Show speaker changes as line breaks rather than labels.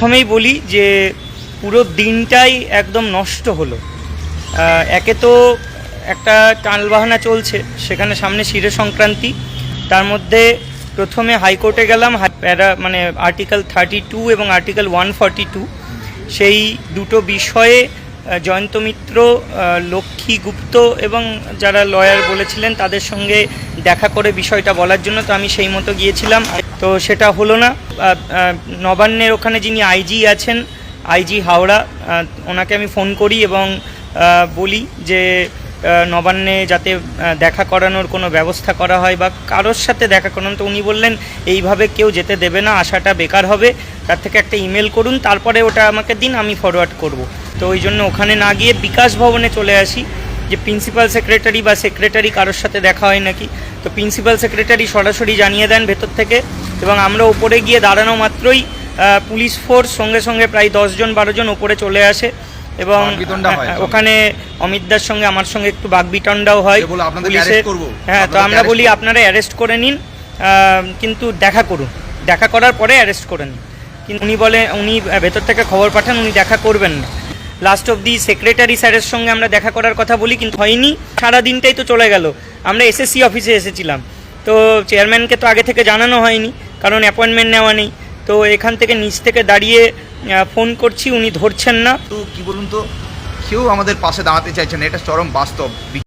প্রথমেই বলি যে পুরো দিনটাই একদম নষ্ট হলো। একে তো একটা টালবাহানা চলছে, সেখানে সামনে শিরে সংক্রান্তি। তার মধ্যে প্রথমে হাইকোর্টে গেলাম প্যারা মানে আর্টিকেল থার্টি টু এবং আর্টিকেল ওয়ান ফর্টি টু সেই দুটো বিষয়ে জয়ন্ত মিত্র লক্ষ্মী গুপ্ত এবং যারা লয়ার বলেছিলেন তাদের সঙ্গে দেখা করে বিষয়টা বলার জন্য তো আমি সেই মতো গিয়েছিলাম। তো সেটা হলো না। নবান্নের ওখানে যিনি আইজি আছেন আইজি হাওড়া ওনাকে আমি ফোন করি এবং বলি যে নবান্নে যাতে দেখা করানোর কোনো ব্যবস্থা করা হয় বা কারোর সাথে দেখা করানো। তো উনি বললেন, এইভাবে কেউ যেতে দেবে না, আশাটা বেকার হবে। তার থেকে একটা ইমেল করুন, তারপরে ওটা আমাকে দিন, আমি ফরওয়ার্ড করব। তো ওই জন্য ওখানে না গিয়ে বিকাশ ভবনে চলে আসি যে প্রিন্সিপাল সেক্রেটারি বা সেক্রেটারি কারোর সাথে দেখা হয় নাকি। তো প্রিন্সিপাল সেক্রেটারি সরাসরি জানিয়ে দেন ভেতর থেকে এবং আমরা ওপরে গিয়ে দাঁড়ানো মাত্রই পুলিশ ফোর্স সঙ্গে সঙ্গে প্রায় দশজন বারো জন ওপরে চলে আসে এবং
হয়।
ওখানে অমিতদার সঙ্গে আমার সঙ্গে একটু বাগবিটন্ডাও হয় পুলিশের- হ্যাঁ তো আমরা বলি আপনারা অ্যারেস্ট করে নিন কিন্তু দেখা করুন। দেখা করার পরে অ্যারেস্ট করে নিন। কিন্তু উনি বলে উনি ভেতর থেকে খবর পাঠান উনি দেখা করবেন না। লাস্ট অব দি সেক্রেটারি স্যারের সঙ্গে আমরা দেখা করার কথা বলি, কিন্তু হয়নি। সারা দিনটাই তো চলে গেল। আমরা এসএসসি অফিসে এসেছিলাম। তো চেয়ারম্যানকে তো আগে থেকে জানানো হয়নি, কারণ অ্যাপয়েন্টমেন্ট নেওয়া নেই। তো এখান থেকে নিচ থেকে দাঁড়িয়ে ফোন করছি, উনি ধরছেন না।
তো কী বলুন তো, কেউ আমাদের পাশে দাঁড়াতে চাইছেন এটা চরম বাস্তব।